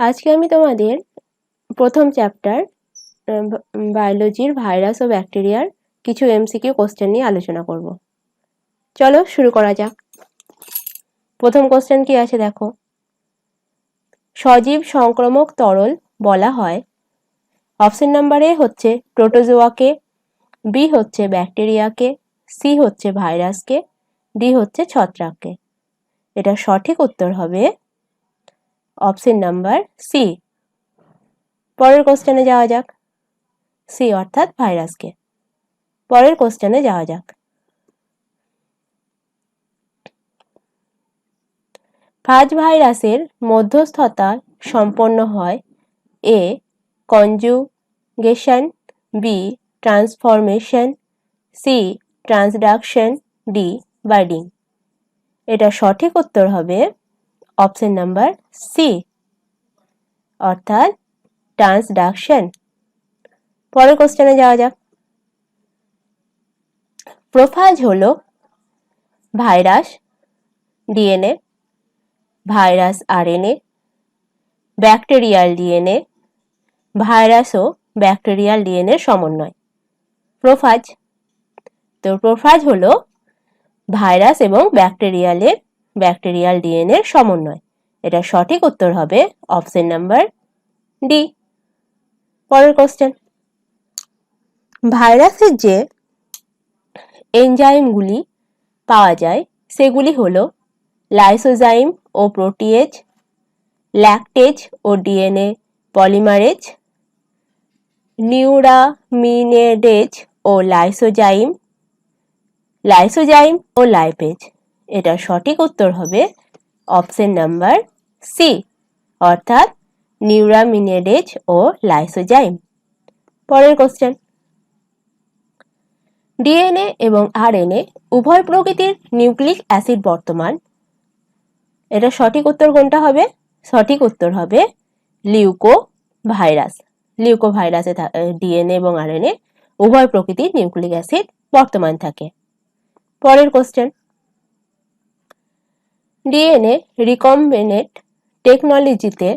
আজকে আমি তোমাদের প্রথম চ্যাপ্টার বায়োলজির ভাইরাস ও ব্যাকটেরিয়ার কিছু এমসিকিউ কোশ্চেন নিয়ে আলোচনা করব। চলো শুরু করা যাক। প্রথম কোশ্চেন কি আছে দেখো? সজীব সংক্রমক তরল বলা হয়। অপশন নাম্বার এ হচ্ছে প্রোটোজোয়াকে বি হচ্ছে ব্যাকটেরিয়াকে সি হচ্ছে ভাইরাসকে ডি হচ্ছে ছত্রাককে। এটা সঠিক উত্তর হবে অপশন নাম্বার সি পরের কোশ্চেনে যাওয়া যাক। সি অর্থাৎ ভাইরাসকে পরের কোশ্চেনে যাওয়া যাক। ফাজ ভাইরাসের মধ্যস্থতা সম্পন্ন হয় A conjugation B transformation C transduction D binding এটা সঠিক উত্তর হবে অপশন নাম্বার সি অর্থাৎ ট্রান্সডাকশন পরের কোশ্চেনে যাওয়া যাক। প্রোফাজ হলো virus DNA virus RNA bacterial DNA virus ও ব্যাকটেরিয়াল ডিএনএ সমন্বয়। প্রোফাজ তো প্রোফাজ হলো ভাইরাস এবং ব্যাকটেরিয়ালের ব্যাকটেরিয়াল ডিএনএর সমন্বয়। এটা সঠিক উত্তর হবে অপশন নাম্বার ডি। পরের কোশ্চেন ভাইরাসের যে এনজাইমগুলি পাওয়া যায়, সেগুলি হলো লাইসোজাইম ও প্রোটিয়েজ ল্যাকটেজ ও ডিএনএ পলিমারেজ নিউরামিনেডেজ ও লাইসোজাইম লাইসোজাইম ও লাইপেজ এটা সঠিক উত্তর হবে অপশন নাম্বার সি অর্থাৎ নিউরামিনেডেজ ও লাইসোজাইম পরের কোশ্চেন ডিএনএ এবং আরএনএ উভয় প্রকৃতির নিউক্লিক অ্যাসিড বর্তমান। এটা সঠিক উত্তর কোনটা হবে? সঠিক উত্তর হবে লিউকো ভাইরাস লিউকো ভাইরাসে ডিএনএ এবং আরএনএ উভয় প্রকৃতির নিউক্লিক অ্যাসিড বর্তমান থাকে। পরের কোশ্চেন ডিএনএ রিকম্বিনেট টেকনোলজিতে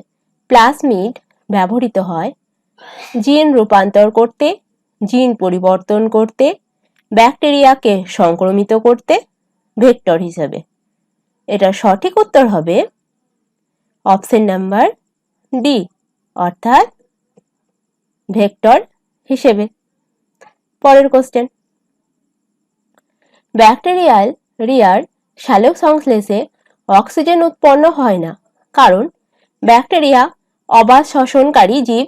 প্লাসমিড ব্যবহৃত হয়। জিন রূপান্তর করতে জিন পরিবর্তন করতে ব্যাকটেরিয়াকে সংক্রমিত করতে ভেক্টর হিসেবে। এটা সঠিক উত্তর হবে অপশন নাম্বার ডি অর্থাৎ ভেক্টর হিসেবে। পরের কোশ্চেন ব্যাকটেরিয়াল রিয়ার শালক সংশ্লেষে অক্সিজেন উৎপন্ন হয় না। কারণ, ব্যাকটেরিয়া অবাধ শ্বসনকারী জীব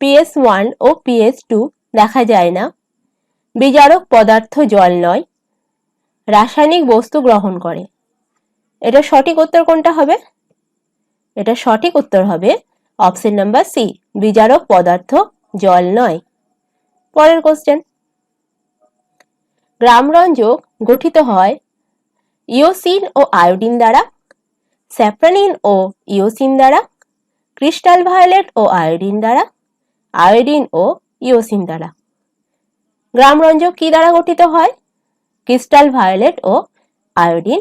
পিএস ওয়ান ও পিএস টু দেখা যায় না। বিজারক পদার্থ জল নয়, রাসায়নিক বস্তু গ্রহণ করে। এটা সঠিক উত্তর কোনটা হবে? এটা সঠিক উত্তর হবে অপশন নাম্বার সি, বিজারক পদার্থ জল নয়। পরের কোশ্চেন গ্রামরঞ্জক গঠিত হয় ইওসিন ও আয়োডিন দ্বারা স্যাফ্রানিন ও ইওসিন দ্বারা, ক্রিস্টাল ভায়োলেট ও আয়োডিন দ্বারা, আয়োডিন ও ইওসিন দ্বারা। গ্রামরঞ্জক কি দ্বারা গঠিত হয়? ক্রিস্টাল ভায়োলেট ও আয়োডিন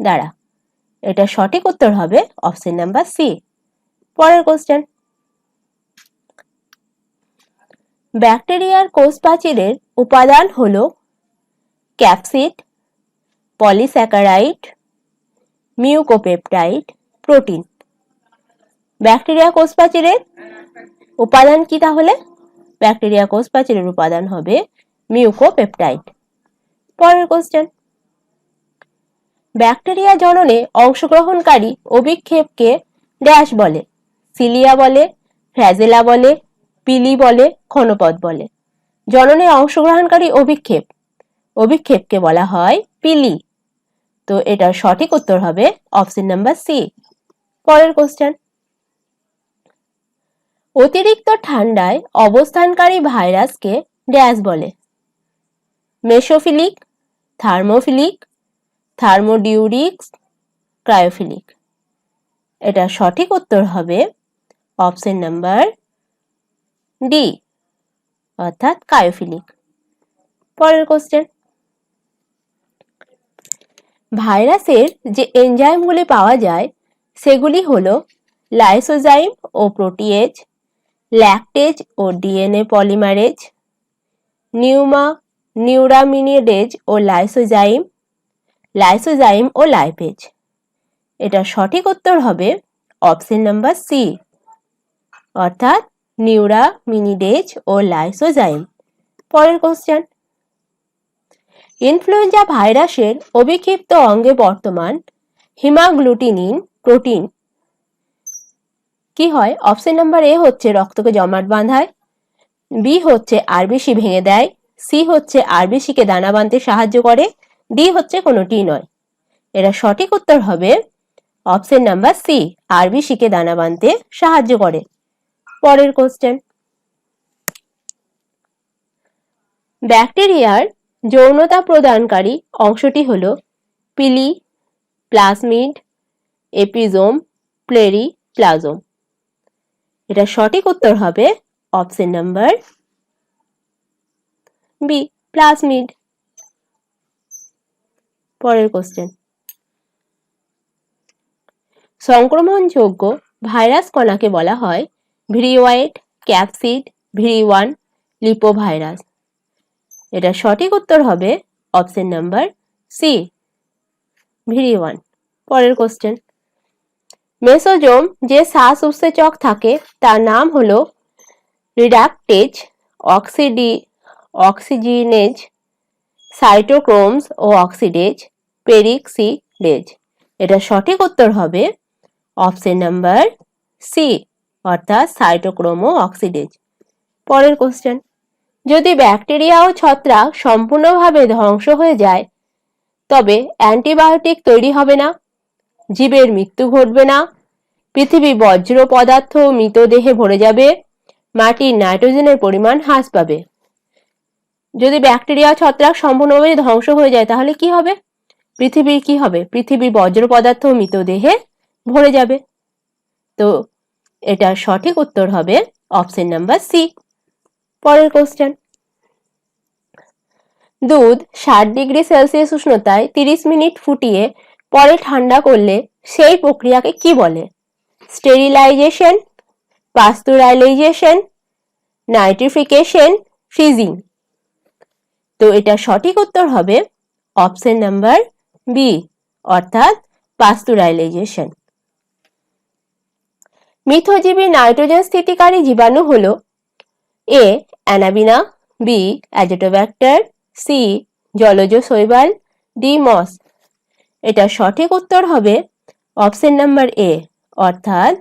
দ্বারা। এটা সঠিক উত্তর হবে অপশন নাম্বার সি। পরের কোশ্চেন ব্যাকটেরিয়ার কোষ প্রাচীরের উপাদান হল capsid polysaccharide, mucopeptide, protein. Bacteria কোষ প্রাচীরের উপাদান কি তাহলে? ব্যাকটেরিয়া কোষ প্রাচীরের উপাদান হবে মিউকোপেপটাইড। পরের কোশ্চেন ব্যাকটেরিয়া জননে অংশগ্রহণকারী অভিক্ষেপকে ড্যাশ বলে, সিলিয়া বলে ফ্র্যাজেলা বলে, পিলি বলে, ক্ষণপথ বলে। জননে অংশগ্রহণকারী অভিক্ষেপ। অভিক্ষেপকে বলা হয় পিলি। তো এটার সঠিক উত্তর হবে অপশন নাম্বার সি পরের কোশ্চেন অতিরিক্ত ঠান্ডায় অবস্থানকারী ভাইরাসকে ড্যাশ বলে। Mesophilic, thermophilic, thermodurics, cryophilic. এটা সঠিক উত্তর হবে অপশন নাম্বার ডি অর্থাৎ কায়োফিলিক পরের কোশ্চেন ভাইরাসের যে এনজাইমগুলি পাওয়া যায়, সেগুলি হলো লাইসোজাইম ও প্রোটিয়েজ, ল্যাকটেজ ও ডিএনএ পলিমারেজ, নিউমা, নিউরামিনিডেজ ও লাইসোজাইম লাইসোজাইম ও লাইপেজ। এটা সঠিক উত্তর হবে অপশন নাম্বার সি, অর্থাৎ নিউরামিনিডেজ ও লাইসোজাইম। পরের কোশ্চেন ইনফ্লুয়েঞ্জা ভাইরাসের অবিক্ষিপ্ত অঙ্গে বর্তমান হিমাগ্লুটিনিন প্রোটিন। কি হয়? অপশন নাম্বার এ হচ্ছে রক্তকে জমাট বাঁধায়, বি হচ্ছে আরবিসি ভেঙে দেয়, সি হচ্ছে আরবিসিকে দানা বাঁধতে সাহায্য করে, ডি হচ্ছে কোনোটি নয়। এরা সঠিক উত্তর হবে অপশন নাম্বার সি আরবিসিকে দানা বাঁধতে সাহায্য করে। পরের কোশ্চেন ব্যাকটেরিয়ার যৌনতা প্রদানকারী অংশটি হল পিলি, প্লাসমিড, এপিজোম, প্লেরি, প্লাজম। এটা সঠিক উত্তর হবে অপশন নাম্বার বি, প্লাসমিড। পরের কোশ্চেন। সংক্রমণযোগ্য ভাইরাস কণাকে বলা হয় ভিরিওয়াইট ক্যাপসিড ভিরি ওয়ান লিপোভাইরাস। এটা সঠিক উত্তর হবে option number C VD one পরের কোশ্চেন মেসোজোম যে শ্বাস উৎসেচক থাকে, তার নাম হল রিডাকটেজ অক্সিডি অক্সিজিনেজ সাইটোক্রোমস ও অক্সিডেজ পেরিক্সিডেজ এটা সঠিক উত্তর হবে অপশন নাম্বার সি অর্থাৎ সাইটোক্রোমো অক্সিডেজ পরের কোশ্চেন যদি ব্যাকটেরিয়া ও ছত্রাক সম্পূর্ণভাবে ধ্বংস হয়ে যায়, তবে অ্যান্টিবায়োটিক তৈরি হবে না, জীবের মৃত্যু ঘটবে না, পৃথিবী বজ্র পদার্থ মৃতদেহে ভরে যাবে, মাটির নাইট্রোজেনের পরিমাণ হ্রাস পাবে। যদি ব্যাকটেরিয়া ছত্রাক সম্পূর্ণভাবে ধ্বংস হয়ে যায়, তাহলে কি হবে? পৃথিবীর কি হবে? পৃথিবীর বজ্র পদার্থ মৃতদেহে ভরে যাবে। তো এটা সঠিক উত্তর হবে অপশন নাম্বার সি। পরের কোশ্চেন দুধ ষাট ডিগ্রি সেলসিয়াস উষ্ণতায় তিরিশ মিনিট ফুটিয়ে পরে ঠান্ডা করলে সেই প্রক্রিয়াকে কি বলে? স্টেরিলাইজেশন পাস্তুরাইলাইজেশন নাইট্রিফিকেশন ফ্রিজিং তো এটা সঠিক উত্তর হবে অপশন নাম্বার বি অর্থাৎ পাস্তুরাইলাইজেশন মিথজীবী নাইট্রোজেন স্থিতিকারী জীবাণু হল A anabaena, B azotobacter C, জলজ শৈবাল, ডি, মস। এটা সঠিক উত্তর হবে অপশন নাম্বার এ, অর্থাৎ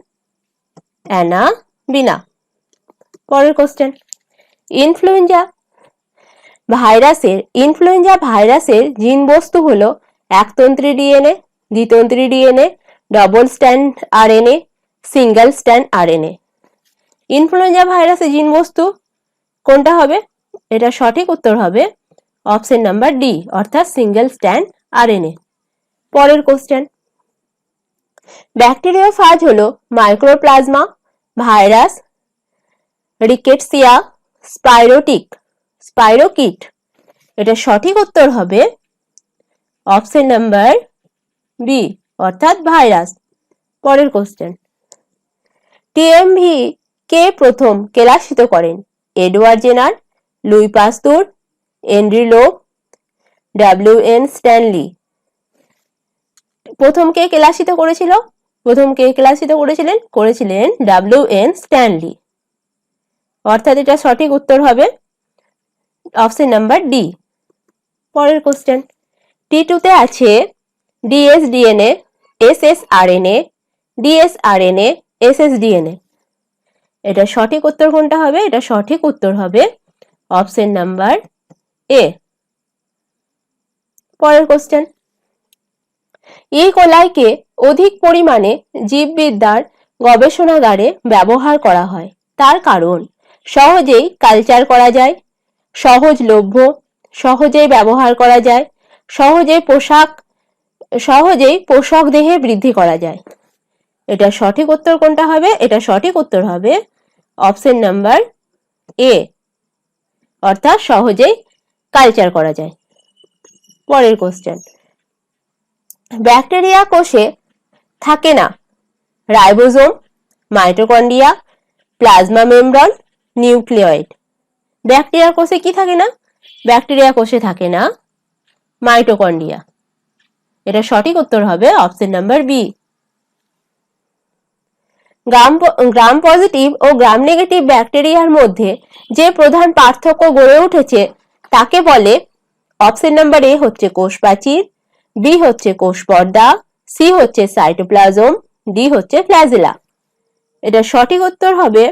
অ্যানাবিনা। পরের কোশ্চেন, ইনফ্লুয়েঞ্জা ভাইরাসের ইনফ্লুয়েঞ্জা ভাইরাসের জিন বস্তু হলো একতন্ত্রী DNA, দ্বিতন্ত্রী DNA, double stand RNA, single stand RNA. Influenza ভাইরাসের জিন বস্তু কোনটা হবে? এটা সঠিক উত্তর হবে অপশন নাম্বার ডি অর্থাৎ সিঙ্গেল স্ট্যান্ড আর আরএনএ পরের কোশ্চেন ব্যাকটেরিয়াফাজ হলো মাইক্রোপ্লাজমা ভাইরাস রিকেটসিয়া স্পাইরোটিক স্পাইরোকিট এটা সঠিক উত্তর হবে অপশন নাম্বার বি অর্থাৎ ভাইরাস পরের কোশ্চেন টিএমভি কে প্রথম কেলাসিত করেন? এডওয়ার্ড জেনার, লুই পাস্তুর এন্ড্রিলো ডাব্লিউ এন স্ট্যানলি। প্রথম কে কেলাসিত করেছিল? প্রথম কে কেলাসিত করেছিলেন? করেছিলেন ডাব্লিউ এন স্ট্যানলি। অর্থাৎ এটা সঠিক উত্তর হবে অপশন নাম্বার ডি। পরের কোশ্চেন টি টুতে আছে DS DNA S S RNA DS RNA S S DNA এটা সঠিক উত্তর কোনটা হবে? এটা সঠিক উত্তর হবে অপশন নাম্বার এ পরের কোশ্চেন ই কোলাইকে অধিক পরিমাণে জীববিদ্যার গবেষণাগারে ব্যবহার করা হয়। তার কারণ, সহজেই কালচার করা যায় সহজলভ্য সহজেই ব্যবহার করা যায়, সহজেই পোশাক, সহজেই পোষক দেহে বৃদ্ধি করা যায়। এটা সঠিক উত্তর কোনটা হবে? এটা সঠিক উত্তর হবে অপশন নাম্বার এ অর্থাৎ সহজেই কালচার করা যায়। পরের কোশ্চেন ব্যাকটেরিয়া কোষে থাকে না। Ribosome mitochondria plasma membrane nucleoid bacteria কোষে কি থাকে না? ব্যাকটেরিয়া কোষে থাকে না মাইটোকন্ড্রিয়া এটা সঠিক উত্তর হবে option number B gram gram positive ও গ্রাম নেগেটিভ ব্যাকটেরিয়ার মধ্যে যে প্রধান পার্থক্য গড়ে উঠেছে, তাকে বলে অপশন নাম্বার এ হচ্ছে কোষ প্রাচীর বি হচ্ছে কোষ পর্দা সি হচ্ছে সাইটোপ্লাজম ডি হচ্ছে ফ্ল্যাজেলা এটা সঠিক উত্তর হবে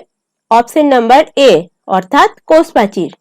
অপশন নাম্বার এ অর্থাৎ কোষ প্রাচীর